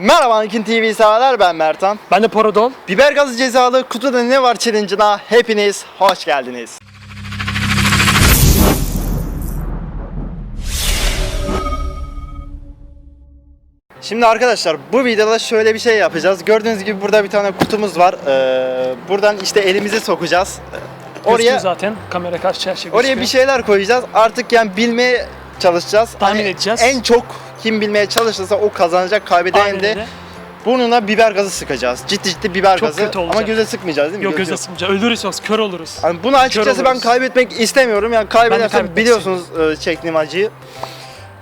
Merhaba Ankin TV severler ben Mertan. Ben de Paradol. Biber gazı cezalı kutuda ne var challenge'ına hepiniz hoş geldiniz. Şimdi arkadaşlar bu videoda şöyle bir şey yapacağız. Gördüğünüz gibi burada bir tane kutumuz var. Ee, buradan işte elimizi sokacağız. Oraya Oraya zaten kamera karşı her şey oraya bir gözüküyor. şeyler koyacağız. Artık yani bilmeye çalışacağız. Tahmin Hani edeceğiz. En çok kim bilmeye çalışırsa o kazanacak. Kaybeden Aynen de öyle. Burnuna biber gazı sıkacağız. Ciddi ciddi biber Çok gazı. kötü olacak. Ama göze sıkmayacağız değil mi? Yok Göz göze sıkınca ölürüz yoksa kör oluruz. Hani bunu açıkçası ben oluruz. kaybetmek istemiyorum. Yani kaybedersem kaybetmek biliyorsunuz e, çektiğim acıyı.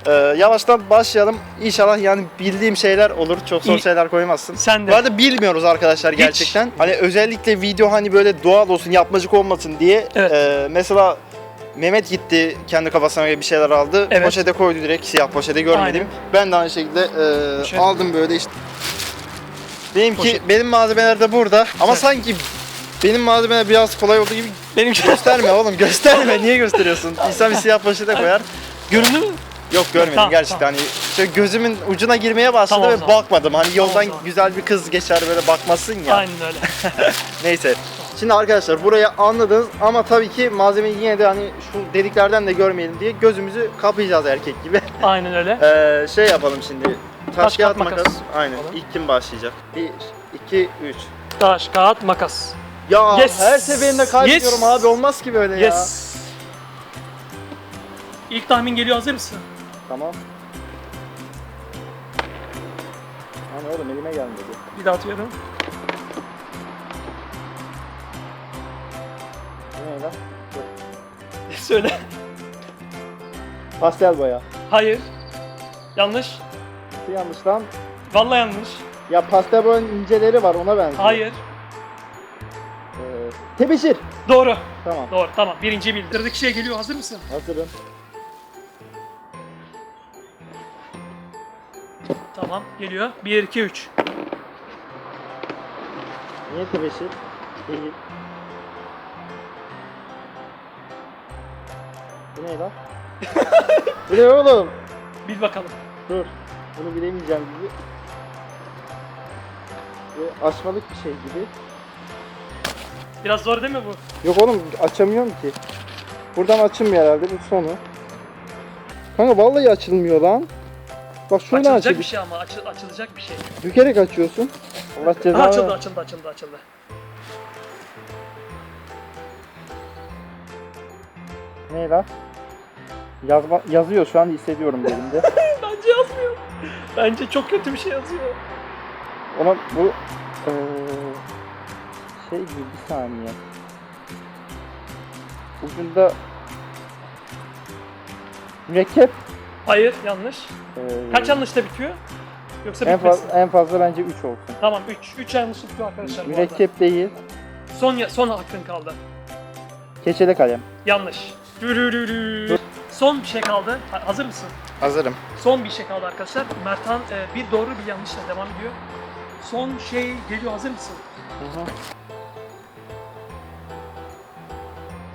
E, yavaştan başlayalım. İnşallah yani bildiğim şeyler olur. Çok zor İyi. şeyler koymazsın. Sen de. Bu arada bilmiyoruz arkadaşlar gerçekten. Hani özellikle video hani böyle doğal olsun, yapmacık olmasın diye. Evet. e, mesela Mehmet gitti kendi kafasına göre bir şeyler aldı. Evet. Poşete koydu direkt siyah poşete görmedim. Aynen. Ben de aynı şekilde e, Poşet. aldım böyle işte. Benimki Poşet. benim malzemeler de burada ama Güzel. sanki benim malzemeler biraz kolay olduğu gibi Benimki gösterme oğlum gösterme niye gösteriyorsun? İnsan bir siyah poşete koyar. göründü mü? Yok görmedim Tamam, gerçekten hani şöyle gözümün ucuna girmeye başladı Tamam ve zaman. bakmadım. Hani yoldan o zaman. güzel bir kız geçer böyle bakmasın ya. Aynen öyle. Neyse. Şimdi arkadaşlar burayı anladınız ama tabii ki malzemeyi yine de hani şu deliklerden de görmeyelim diye gözümüzü kapayacağız erkek gibi. Aynen öyle. Ee, şey yapalım şimdi. Taş, Taş, kağıt makas. makas. Aynen. Yapalım. İlk kim başlayacak? 1 2 3. Taş, kağıt, makas. Ya Yes. her seferinde kaybediyorum Yes. abi olmaz ki böyle ya. Yes. İlk tahmin geliyor hazır mısın? Tamam. Hani oğlum elime gelmedi. Bir daha atıyorum. Lan? Söyle. Pastel boya. Hayır. Yanlış. Bu yanlış lan. Vallahi yanlış. Ya pastel boyanın inceleri var ona benziyor. Hayır. Ee, tebeşir. Doğru. Tamam. Doğru. Tamam. Birinci bildi. Sıradaki şey geliyor. Hazır mısın? Hazırım. Tamam. Geliyor. 1, 2, 3. Niye tebeşir? Değil. Bu ne lan? Bu ne oğlum? Bil bakalım. Dur. Bunu bilemeyeceğim gibi. Ve açmalık bir şey gibi. Biraz zor değil mi bu? Yok oğlum açamıyorum ki. Buradan açılmıyor herhalde bu sonu. Kanka vallahi açılmıyor lan. Bak şuradan Açılacak bir şey ama. açı- açılacak bir şey. Bükerek açıyorsun. Allah Ha, cezanı açıldı, ver. açıldı, açıldı, açıldı. Ne lan? Yazma, yazıyor şu an hissediyorum elimde. Bence yazmıyor. Bence çok kötü bir şey yazıyor. Ona bu eee, şey gibi bir saniye. Ucunda mürekkep Hayır, yanlış. eee, Kaç yanlışta bitiyor? Yoksa en, bitmesin. fazla, en fazla bence 3 olsun. Tamam 3. 3 yanlış tutuyor arkadaşlar. Mürekkep değil. Son, ya- son hakkın kaldı. Keçeli kalem. Yanlış. Dürürürü. Son bir şey kaldı. Ha- Hazır mısın? Hazırım. Son bir şey kaldı arkadaşlar. Mertan e, bir doğru bir yanlışla devam ediyor. Son şey geliyor. Hazır mısın?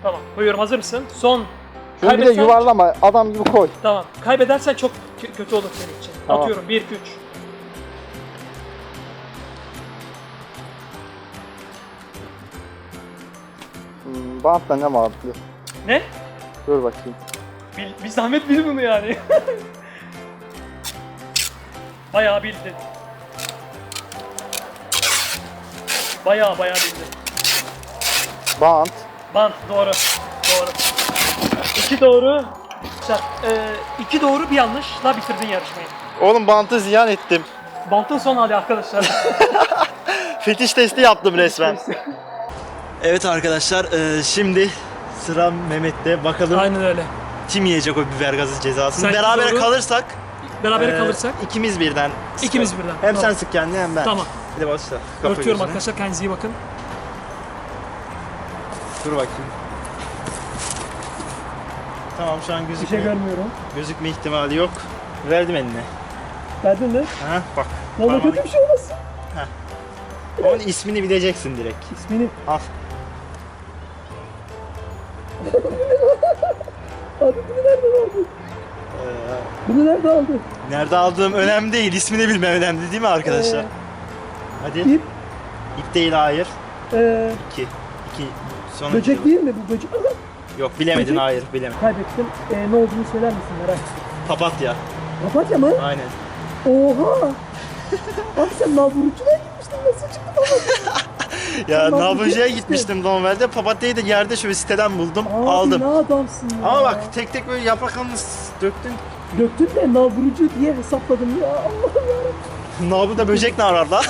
Tamam. Koyuyorum. Hazır mısın? Son. Şunu bir de yuvarlama adam gibi koy. Tamam. Kaybedersen çok kö- kötü olur senin için. Tamam. Atıyorum. 1 2 3. Hmm, bantta ne vardı? Ne? Dur bakayım. Bil, bir zahmet bil bunu yani. bayağı bildin. Bayağı bayağı bildin. Bant. Bant doğru. Doğru. İki doğru. Güzel. Ee, iki doğru bir yanlışla bitirdin yarışmayı. Oğlum bantı ziyan ettim. Bantın son hali arkadaşlar. Fetiş testi yaptım resmen. Evet arkadaşlar e, şimdi sıra Mehmet'te. Bakalım Aynen öyle. Kim yiyecek o biber gazı cezasını. Sen Berabere doğru. kalırsak Beraber e, kalırsak ikimiz birden. ikimiz sıkalım. birden. Hem Tamam. sen sık kendini hem ben. Tamam. Hadi başla. Kapa Örtüyorum gözünü. arkadaşlar. Kendinize iyi bakın. Dur bakayım. Tamam şu an gözükme, görmüyorum. gözükme ihtimali yok. Verdim eline. Verdin mi? Ha bak. Parmağını- kötü bir şey olmasın. Onun ismini bileceksin direkt. İsmini. Al. Abi bunu nereden aldın? Ee, Bunu nereden aldın? Nerede aldığım önemli değil. ismini bilmem önemli değil mi arkadaşlar? Ee, Hadi. İp. İp değil hayır. Ee, 2. 2. Son böcek değil mi bu böcek? Yok bilemedin Böcek. hayır bilemedim. Kaybettim. Ee, ne olduğunu söyler misin merak. Papatya. Papatya mı? Aynen. Oha! Abi sen nalburucuna gitmiştin nasıl çıktı papatya? Ya Tamam, Nalburcu'ya gitmiştim. normalde. Papatyayı da yerde şöyle siteden buldum. Abi aldım. ne adamsın ya. Ama bak tek tek böyle yapraklarını döktün. Döktün de nalburucu diye hesapladım ya. Allah'ım yarabbim. Da böcek ne arar lan?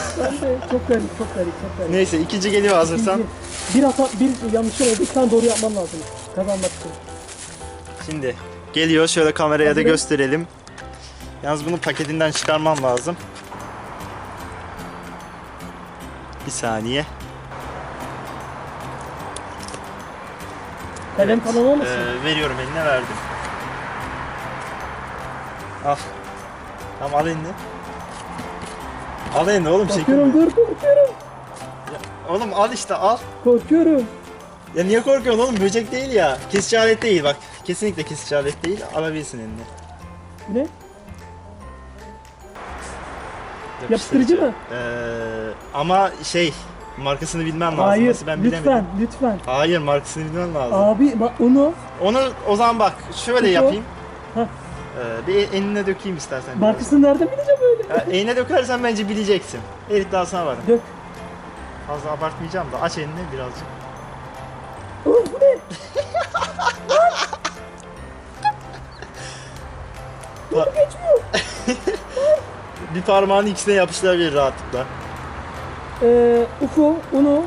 Çok garip, çok garip, çok garip. Neyse ikinci geliyor hazırsan. İkinci, Bir hata, bir yanlışın oldu, bir tane doğru yapman lazım. Kazanmak için. Şimdi geliyor şöyle kameraya da Hazırım. gösterelim. Yalnız bunu paketinden çıkarmam lazım. Bir saniye. Kalem falan olmasın? Ee, veriyorum eline verdim. Al. Tamam al elini. Al elini oğlum korkuyorum, çekin. dur korkuyorum. Oğlum al işte al. Korkuyorum. Ya niye korkuyorsun oğlum böcek değil ya. Kesici alet değil bak. Kesinlikle kesici alet değil. Alabilirsin eline. Bu ne? Yapıştırıcı mı? Ee, ama şey markasını bilmem lazım. Hayır, Nasıl ben lütfen, bilemedim. lütfen. Hayır markasını bilmem lazım. Abi bak onu Onu o zaman bak şöyle Tut o. yapayım. Hah. Ee, bir eline dökeyim istersen. biraz. markasını nereden bileceğim öyle? Ya, eline dökersen bence bileceksin. Erik daha sana varım. Dök. Fazla abartmayacağım da aç elini birazcık. Oh, bu ne? Bak. bir parmağını ikisine yapıştırabilir rahatlıkla. Ee, ufu, unu.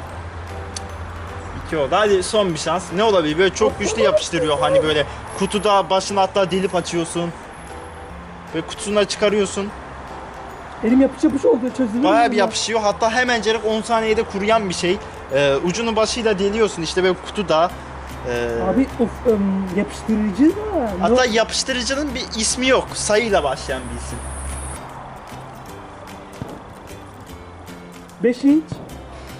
İki oldu. Hadi son bir şans. Ne olabilir? Böyle çok güçlü yapıştırıyor. Hani böyle kutuda başını hatta delip açıyorsun. Ve kutusuna çıkarıyorsun. Elim yapış yapış oldu çözülür Bayağı bir ya? yapışıyor. Hatta hemencecik 10 saniyede kuruyan bir şey. Ee, ucunu başıyla deliyorsun işte böyle kutuda. Ee, Abi of ım, yapıştırıcı da. hatta yapıştırıcının bir ismi yok. Sayıyla başlayan bir isim. 5 inç.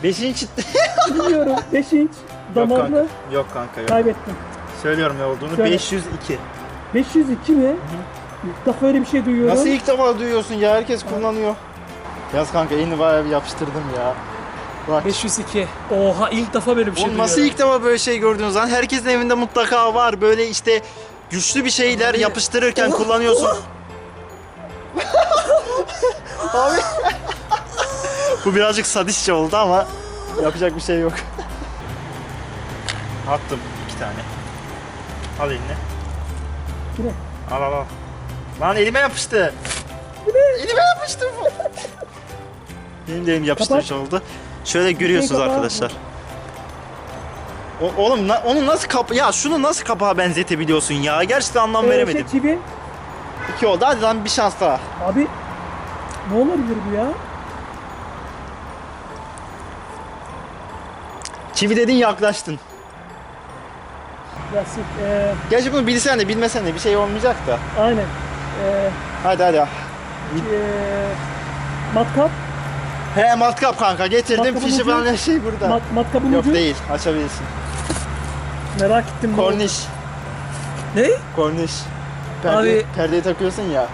Beşinci... Bilmiyorum. 5 inç. yok kanka. Damarlı. Yok kanka yok. Kaybettim. Söylüyorum ne olduğunu. Söyle. 502. 502 mi? İlk defa öyle bir şey duyuyorum. Nasıl ilk defa duyuyorsun ya? Herkes kullanıyor. Yaz kanka elini bayağı bir yapıştırdım ya. Bak. 502. Oha ilk defa böyle bir şey Oğlum nasıl ilk defa böyle şey gördünüz lan? Herkesin evinde mutlaka var. Böyle işte güçlü bir şeyler Abi. yapıştırırken kullanıyorsun. Abi. Bu birazcık sadistçe oldu ama yapacak bir şey yok. Attım iki tane. Al eline. Ne? Al al al. Lan elime yapıştı. Elime yapıştı bu. Benim de elim yapıştırmış oldu. Şöyle görüyorsunuz arkadaşlar. O, oğlum na- onu nasıl kap ya şunu nasıl kapağa benzetebiliyorsun ya? Gerçekten anlam Ee, veremedim. Şey, çivi. İki oldu hadi lan bir şans daha. Abi ne olabilir bu ya? Çivi dedin yaklaştın. Plastik. Ee, Gerçi bunu bilsen de bilmesen de bir şey olmayacak da. aynen. Ee, Hadi hadi. ee, matkap. He matkap kanka getirdim Matkapın fişi ucu- falan her şey burada. Mat, matkapın Yok ucu. değil açabilirsin. Merak ettim. Korniş. Ne? Korniş. Perde, Abi- perdeyi takıyorsun ya.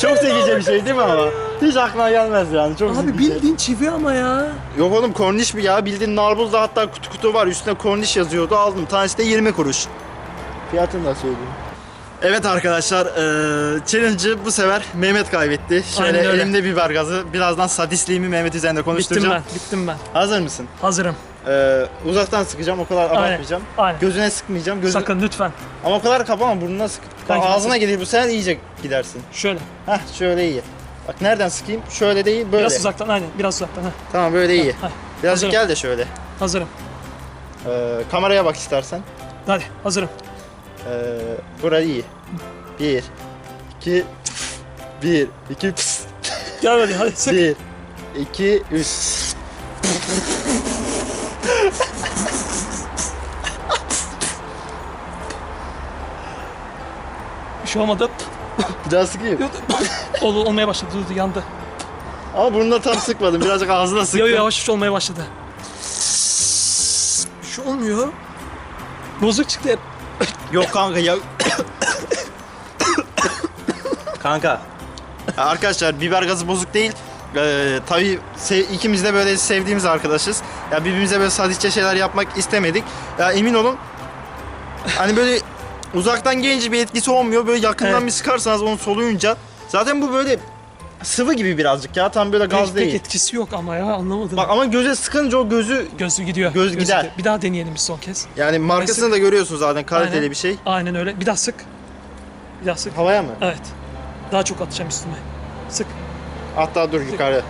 Çok zekice bir şey değil mi ama? Hiç aklına gelmez yani. Çok Abi zekice. bildiğin çivi ama ya. Yok oğlum korniş mi ya? Bildiğin narbuzda hatta kutu kutu var. Üstüne korniş yazıyordu. Aldım. Tanesi de 20 kuruş. Fiyatını da söyleyeyim. Evet arkadaşlar, eee challenge'ı bu sefer Mehmet kaybetti. Şöyle Aynen öyle. elimde biber gazı. Birazdan sadistliğimi Mehmet üzerinde Bittim konuşturacağım. ben. Bittim ben. Hazır mısın? Hazırım. Eee uzaktan sıkacağım, o kadar Aynen. abartmayacağım. Aynen. Gözüne sıkmayacağım. Gözü... Sakın lütfen. Ama o kadar kapama, burnuna sık. Kanka, Ağzına gelir bu sefer iyice gidersin. Şöyle. Heh şöyle iyi. Bak nereden sıkayım? Şöyle değil, böyle. Biraz uzaktan aynen. Biraz uzaktan. Heh. Tamam böyle iyi. Heh. Birazcık Hazırım. gel de şöyle. Hazırım. Eee kameraya bak istersen. Hadi hazırım. Ee, burayı iyi. Bir, iki, bir, iki, Gel hadi hadi sık. bir, iki, üç. Bir şey olmadı. Daha sıkayım. Ol, olmaya başladı. Dur, yandı. Ama burnuna tam sıkmadım. Birazcık ağzına sıktım. Yo yo yavaş yavaş olmaya başladı. Bir şey olmuyor. Bozuk çıktı hep. Yok kanka ya. Kanka. Ya arkadaşlar biber gazı bozuk değil. Ee, tabii se- ikimiz de böyle sevdiğimiz arkadaşız. Ya birbirimize böyle sadistçe şeyler yapmak istemedik. Ya emin olun hani böyle uzaktan gelince bir etkisi olmuyor. Böyle yakından Evet. bir sıkarsanız onu soluyunca zaten bu böyle sıvı gibi birazcık ya. Tam böyle gaz Pek, pek değil. etkisi yok ama ya anlamadım. Bak ama göze sıkınca o gözü Gözü gidiyor. Göz gider. gidiyor. Bir daha deneyelim bir son kez. yani markasını da görüyorsunuz zaten kaliteli Aynen. bir şey. Aynen öyle. Bir daha sık. Bir daha sık. Havaya mı? Evet. Daha çok atacağım üstüme. Sık. Hatta dur yukarı.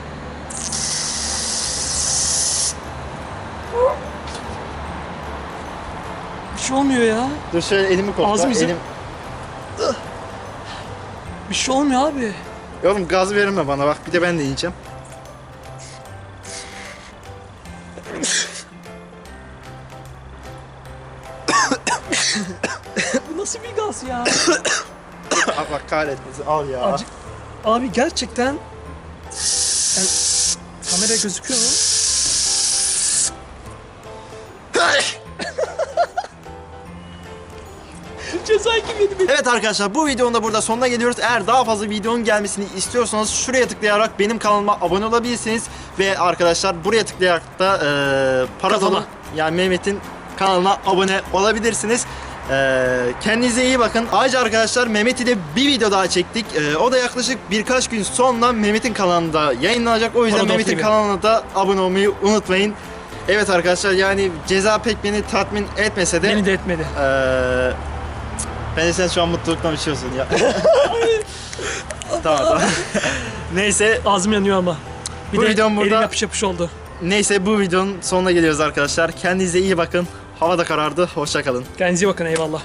Şey olmuyor ya. Dur şöyle elimi kokla. Ağzım yüzüm- Elim... Bir şey olmuyor abi. Oğlum gaz verme bana bak bir de ben de yiyeceğim. Bu nasıl bir gaz ya? Bak kahretmesin al ya. Acı- Abi gerçekten yani, kamera gözüküyor mu? Evet arkadaşlar bu videonun da burada sonuna geliyoruz. Eğer daha fazla videonun gelmesini istiyorsanız şuraya tıklayarak benim kanalıma abone olabilirsiniz. Ve arkadaşlar buraya tıklayarak da e, Kafama. yani Mehmet'in kanalına abone olabilirsiniz. E, kendinize iyi bakın. Ayrıca arkadaşlar Mehmet ile bir video daha çektik. E, o da yaklaşık birkaç gün sonra Mehmet'in kanalında yayınlanacak. O yüzden Mehmet'in kanalına da abone olmayı unutmayın. Evet arkadaşlar yani ceza pek beni tatmin etmese de Beni de etmedi. ee, bence sen şu an mutluluktan uçuyorsun ya. tamam tamam. neyse, Ağzım yanıyor ama. Bir Bu de videom burada- elim yapış yapış oldu. neyse bu videonun sonuna geliyoruz arkadaşlar. Kendinize iyi bakın. Hava da karardı. Hoşça kalın. Kendinize iyi bakın eyvallah.